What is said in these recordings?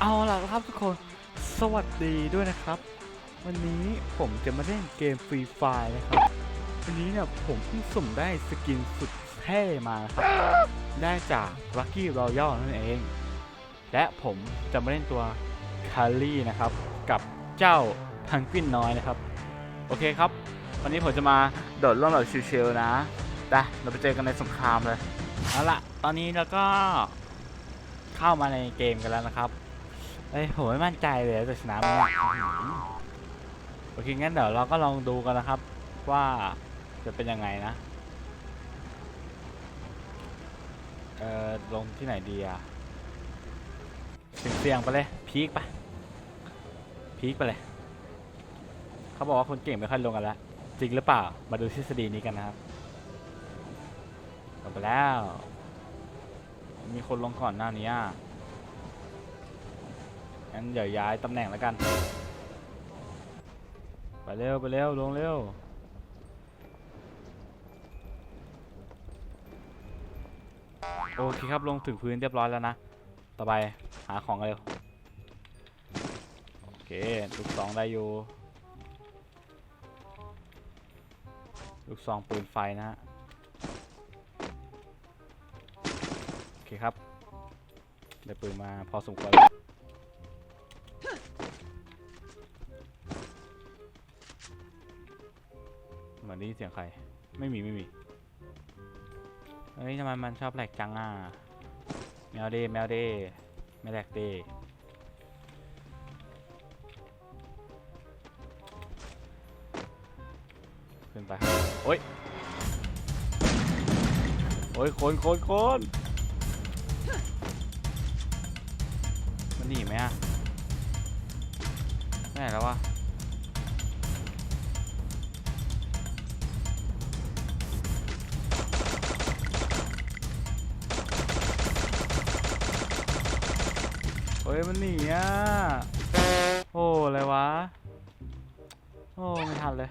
เอาล่ะครับทุกคน สวัสดีด้วยนะครับ วันนี้ผมจะมาเล่นเกมฟรีไฟนะครับ วันนี้เนี่ยผมเพิ่งสุ่มได้สกินสุดเท่มานะครับ ได้จาก Lucky Royal นั่นเอง และผมจะมาเล่นตัวคารี่นะครับ กับเจ้าพังกวินน้อยนะครับ โอเคครับ วันนี้ผมจะมาโดดร่มแบบชิลๆนะไปเราไปเจอกันในสงครามเลย เอาล่ะ ตอนนี้เราก็ เข้ามาในเกมกันแล้วนะครับ เอ้ยผมไม่มั่นใจเลยว่าจะชนะไหมโอเคงั้นเดี๋ยวเราก็ลองดูกันนะครับ ว่าจะเป็นยังไงนะ เอ่อลงที่ไหนดีอะเสี่ยงไปเลยพีคไปพีคไปเลยเขาบอกว่าคนเก่งไม่ค่อยลงกันแล้วจริงหรือเปล่ามาดูทฤษฎีนี้กันนะครับลงไปแล้ว มีคนลงก่อนหน้านี้อะงั้นเดี๋ยวย้ายตำแหน่งแล้วกัน ไปเร็วไปเร็วลงเร็วโอเคครับลงถึงพื้นเรียบร้อยแล้วนะ ต่อไปหาของกันเร็ว โอเคลูกสองได้อยู่ ลูกซองปืนไฟนะฮะ คครับ ได้ปืนมาพอสมควรเหมือนได้ยินเสียงใคร ไม่มีไม่มี เฮ้ยทำไมมันชอบแหลกจังอะ แมวเดแมวเดไม่แหลกเดขึ้นไป โอ้ย โอ้ย คนคนคน มันหนีไหมอะไม่ไหนแล้ววะเฮ้ยมันหนีอะ โอ้อะไรวะ โอ้ไม่ทันเลย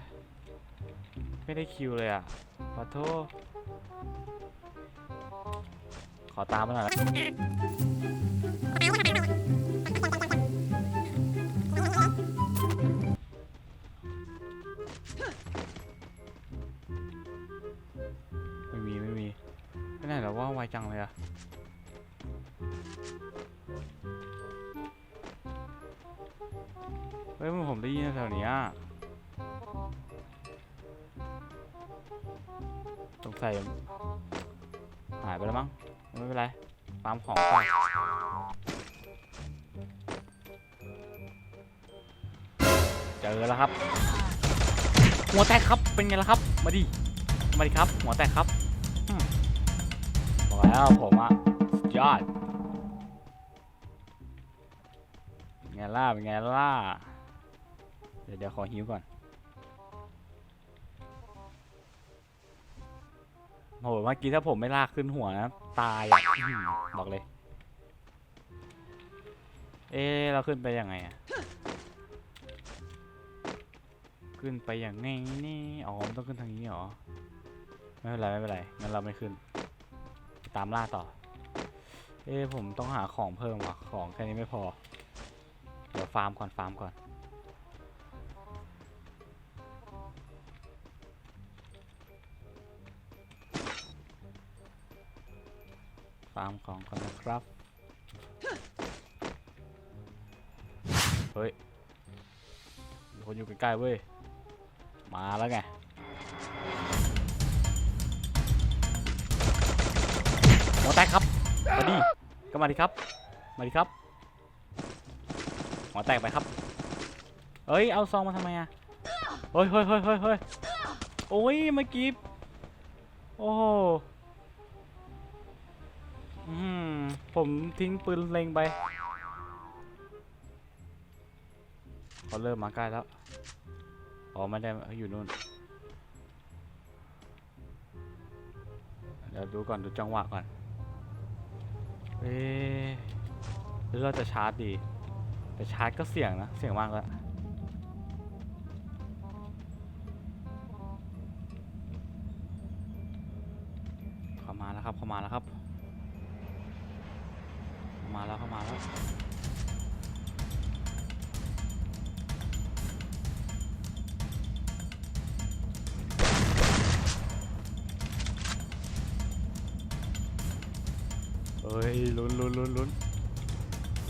ไม่ได้คิวเลยอะ ขอโทษ ขอตามมาหน่อยละ ไม่มี ไม่มีไปไหนแล้วว่าไวจังเลยอะเฮ้ยมันผมได้ยินแถวเนี้ยสงสัยหายไปแล้วมั้ง ไม่เป็นไรฟามของก่อ เจอแล้วครับ หัวแตกครับเป็นไงล่ะครับ มาดิมาดิครับ หัวแตกครับบอกแล้วผมอะสุดยอดไงล่ะเป็นไงล่ะเดี๋ยวเดี๋ยวขอหิวก่อนโหเมื่อกี้ถ้าผมไม่ลากขึ้นหัวนะ ตายอะบอกเลย เอ๊เราขึ้นไปยังไงอะ ขึ้นไปอย่างไงนี่อ๋อมันต้องขึ้นทางนี้เหรอ ไม่เป็นไรไม่เป็นไร งั้นเราไม่ขึ้น ตามล่าต่อ เอ๊ะผมต้องหาของเพิ่มว่ะ ของแค่นี้ไม่พอ เดี๋ยวฟาร์มก่อนฟาร์มก่อน ฟาร์มของก่อนนะครับ เฮ้ยคนอยู่ใกล้ๆเว้ย มาแล้วไง หัวแตกครับ มาดิ ก็มาดิครับ มาดิครับ หัวแตกไปครับเฮ้ย เอาซองมาทำไมอะเฮ้ยเฮ้ยเฮ้ยเฮ้ยเฮ้ยโอ้ย เมื่อกี้ โอ้โหอืมผมทิ้งปืนเล็งไปเขาเริ่มมาใกล้แล้ว อ๋อไม่ได้เขาอยู่นู่น เดี๋ยวดูก่อนดูจังหวะก่อน เอ๊หรือเราจะชาร์จดี แต่ชาร์จก็เสี่ยงนะ เสี่ยงมากแล้วเข้ามาแล้วครับเข้ามาแล้วครับมมาแล้วเข้ามาแล้ว ฮ้ยลุ้นลุ้นลุ้นลุ้น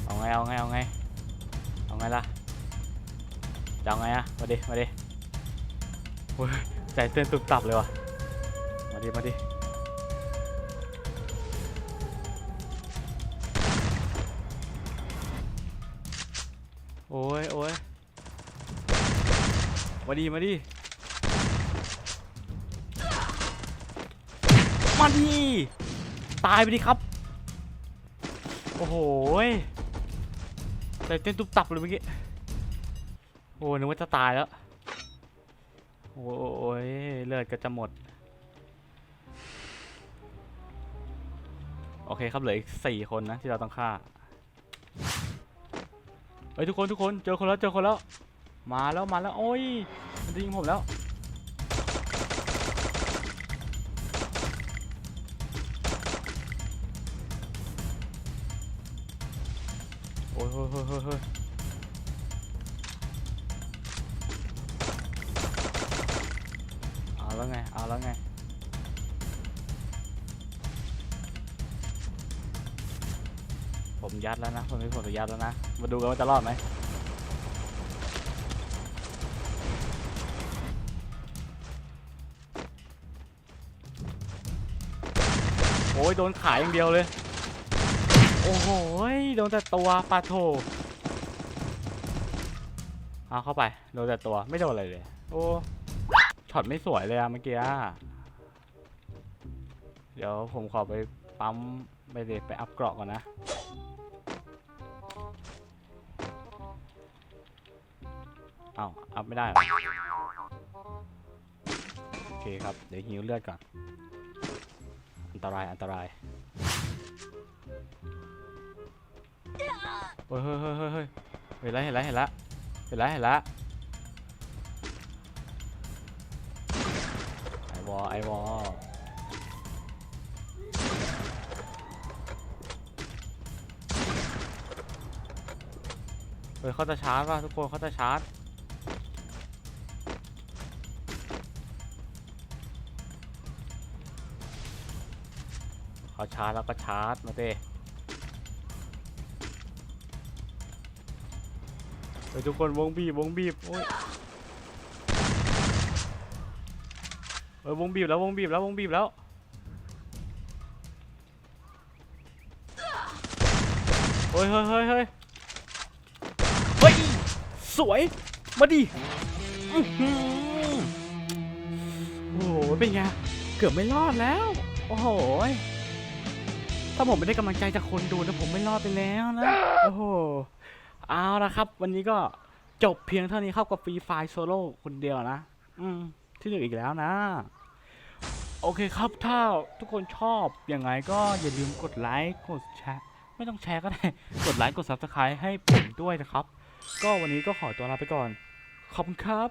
เอาไงเอาไงเอาไงเอาไงล่ะจะเอาไงอะมาดิมาดิโอ้ยใจเต้นตุบตับเลยว่ะมาดิมาดิโอ้ยโอ้ยมาดิมาดิมาดิตายไปดิครับ อ้โหยใจเต้นตุบตับเลยเมื่อกี้ โอ้นึกว่าจะตายแล้ว โอ้ยเลือดก็จะหมด โอเคครับเหลืออีกสี่คนนะที่เราต้องฆ่าเฮ้ยทุกคนทุกคนเจอคนแล้วเจอคนแล้ว มาแล้วมาแล้วโอ้ยมันจะยิงผมแล้ว ยเฮ้ยเฮ้ยเฮ้ยเอาแล้วไง เอาแล้วไง ผมยัดแล้วนะ ผมม่ผมจะยัดแล้วนะ มาดูกันว่าจะรอดไหมโอ้ยโดนขายอย่างเดียวเลย โอ้โหโดนแต่ตัวปลาโถเอาเข้าไป โดนแต่ตัวไม่โดนอะไรเลย โอ้ช็อตไม่สวยเลยอะเมื่อกี้เดี๋ยวผมขอไปปั๊มไปเดไปอัพเกราะก่อนนะ เอาอัพไม่ได้โอเคครับ เดี๋ยวฮิวเลือดก่อน อันตรายอันตราย เฮ้ยเฮ้ยเฮ้ยเฮ้ยเฮ้ยเห็นแล้วเห็นแล้วเห็นแล้วเห็นแล้วเห็นแล้วไอวอไอวอเฮ้ยเขาจะชาร์จป่ะทุกคนเขาจะชาร์จเขาชาร์จแล้วก็ชาร์จมาเต้ เฮ้ยทุกคนวงบีบวงบีบโอ้ยเออวงบีบแล้ววงบีบแล้ววงบีบแล้วเฮ้ยเฮ้ยเฮ้ยเฮ้ยเฮ้ยสวยมาดิโอ้โหเป็นไงเกือบไม่รอดแล้ว โอ้โหถ้าผมไม่ได้กำลังใจจากคนดูนะผมไม่รอดไปแล้วนะ โอ้โห เอาละครับ วันนี้ก็จบเพียงเท่านี้เข้ากับฟรีไฟโซโล่คนเดียวนะ อืม ที่หนึ่งอีกแล้วนะ โอเคครับ ถ้าทุกคนชอบอยังไงก็อย่าลืมกดไลค์กดแชร์ไม่ต้องแชร์ก็ได้ กดไลค์กด Subscribe ให้ผมด้วยนะครับ ก็วันนี้ก็ขอตัวลาไปก่อน ขอบคุณครับ